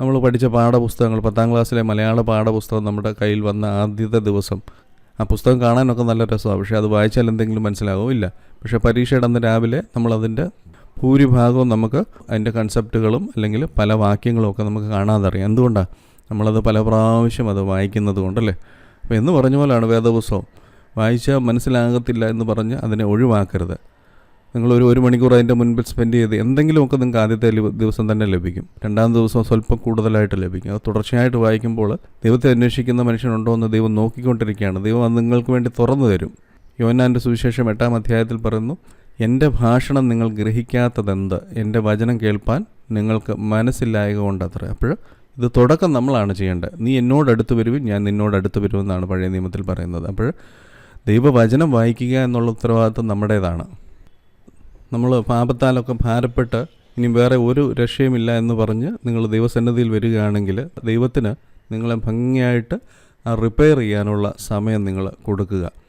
നമ്മൾ പഠിച്ച പാഠപുസ്തകങ്ങൾ പത്താം ക്ലാസ്സിലെ മലയാള പാഠപുസ്തകം നമ്മുടെ കയ്യിൽ വന്ന ആദ്യത്തെ ദിവസം. ആ പുസ്തകം കാണാനൊക്കെ നല്ല രസമാണ്. പക്ഷേ അത് വായിച്ചാൽ എന്തെങ്കിലും മനസ്സിലാകുമോ ഇല്ല. പക്ഷേ പരീക്ഷയുടെ അന്ന് രാവിലെ നമ്മളതിന്റെ ഭൂരിഭാഗവും നമുക്ക് അതിന്റെ കൺസെപ്റ്റുകളും അല്ലെങ്കിൽ പല വാക്യങ്ങളും ഒക്കെ നമുക്ക് കാണാതെ അറിയാം എന്തുകൊണ്ടാണ് നമ്മളത് പല പ്രാവശ്യം അത് വായിക്കുന്നത് കൊണ്ടല്ലേ അപ്പോൾ എന്ന് പറഞ്ഞ പോലെയാണ് വേദപുസ്തകം. വായിച്ചാൽ മനസ്സിലാകത്തില്ല എന്ന് പറഞ്ഞ് അതിനെ ഒഴിവാക്കരുത്. നിങ്ങളൊരു ഒരു മണിക്കൂർ അതിന്റെ മുൻപിൽ സ്പെൻഡ് ചെയ്ത് എന്തെങ്കിലുമൊക്കെ നിങ്ങൾക്ക് ആദ്യത്തെ ദിവസം തന്നെ ലഭിക്കും. രണ്ടാം ദിവസം സ്വല്പം കൂടുതലായിട്ട് ലഭിക്കും. അത് തുടർച്ചയായിട്ട് വായിക്കുമ്പോൾ ദൈവത്തെ അന്വേഷിക്കുന്ന മനുഷ്യനുണ്ടോ എന്ന് ദൈവം നോക്കിക്കൊണ്ടിരിക്കുകയാണ്. ദൈവം അത് നിങ്ങൾക്ക് വേണ്ടി തുറന്നു തരും. യോനാന്റെ സുവിശേഷം എട്ടാം അധ്യായത്തിൽ പറയുന്നു എന്റെ ഭാഷണം നിങ്ങൾ ഗ്രഹിക്കാത്തതെന്ത്? എന്റെ വചനം കേൾപ്പാൻ നിങ്ങൾക്ക് മനസ്സില്ലായക കൊണ്ടത്ര. അപ്പോൾ ഇത് തുടക്കം നമ്മളാണ് ചെയ്യേണ്ടത്. നീ എന്നോട് അടുത്ത് വരുവിൻ ഞാൻ നിന്നോട് അടുത്ത് വരുമെന്നാണ് പഴയ നിയമത്തിൽ പറയുന്നത്. അപ്പോൾ ദൈവവചനം വായിക്കുക എന്നുള്ള ഉത്തരവാദിത്വം നമ്മുടേതാണ്. നമ്മൾ പാപത്താലൊക്കെ ഭാരപ്പെട്ട് ഇനി വേറെ ഒരു രക്ഷയുമില്ല എന്ന് പറഞ്ഞ് നിങ്ങൾ ദൈവസന്നിധിയിൽ വരികയാണെങ്കിൽ ദൈവത്തിന് നിങ്ങളെ ഭംഗിയായിട്ട് റിപ്പയർ ചെയ്യാനുള്ള സമയം നിങ്ങൾ കൊടുക്കുക.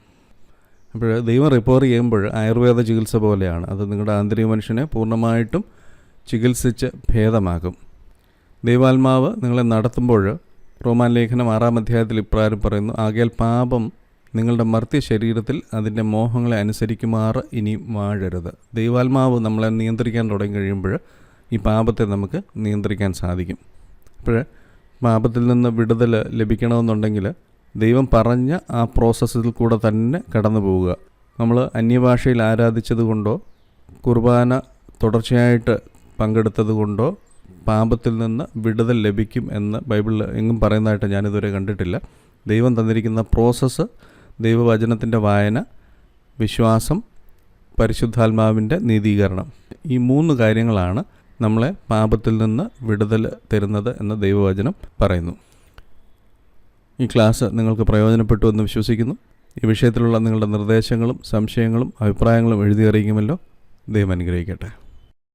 അപ്പോൾ ദൈവം റിപ്പയർ ചെയ്യുമ്പോൾ ആയുർവേദ ചികിത്സ പോലെയാണ്. അത് നിങ്ങളുടെ ആന്തരിക മനുഷ്യനെ പൂർണമായിട്ടും ചികിത്സിച്ച് ഭേദമാക്കും. ദൈവാത്മാവ് നിങ്ങളെ നടത്തുമ്പോൾ റോമാൻ ലേഖനം ആറാം അധ്യായത്തിൽ ഇപ്രകാരം പറയുന്നു ആകയാൽ പാപം നിങ്ങളുടെ മർത്യ ശരീരത്തിൽ അതിന്റെ മോഹങ്ങളെ അനുസരിക്കുമാറ് ഇനി വാഴരുത്. ദൈവാത്മാവ് നമ്മളെ നിയന്ത്രിക്കാൻ തുടങ്ങി കഴിയുമ്പോൾ ഈ പാപത്തെ നമുക്ക് നിയന്ത്രിക്കാൻ സാധിക്കും. അപ്പോൾ പാപത്തിൽ നിന്ന് വിടുതൽ ലഭിക്കണമെന്നുണ്ടെങ്കിൽ ദൈവം പറഞ്ഞ ആ പ്രോസസ്സിൽ കൂടെ തന്നെ കടന്നു പോവുക. നമ്മൾ അന്യഭാഷയിൽ ആരാധിച്ചത് കൊണ്ടോ കുർബാന തുടർച്ചയായിട്ട് പങ്കെടുത്തത് കൊണ്ടോ പാപത്തിൽ നിന്ന് വിടുതൽ ലഭിക്കും എന്ന് ബൈബിളിൽ എങ്ങും പറയുന്നതായിട്ട് ഞാനിതുവരെ കണ്ടിട്ടില്ല. ദൈവം തന്നിരിക്കുന്ന പ്രോസസ്സ് ദൈവവചനത്തിന്റെ വായന വിശ്വാസം പരിശുദ്ധാത്മാവിന്റെ നീതീകരണം. ഈ മൂന്ന് കാര്യങ്ങളാണ് നമ്മളെ പാപത്തിൽ നിന്ന് വിടുതൽ തരുന്നത് എന്ന് ദൈവവചനം പറയുന്നു. ഈ ക്ലാസ് നിങ്ങൾക്ക് പ്രയോജനപ്പെട്ടു എന്ന് വിശ്വസിക്കുന്നു. ഈ വിഷയത്തിലുള്ള നിങ്ങളുടെ നിർദ്ദേശങ്ങളും സംശയങ്ങളും അഭിപ്രായങ്ങളും എഴുതി അറിയിക്കുമല്ലോ. ദൈവം അനുഗ്രഹിക്കട്ടെ.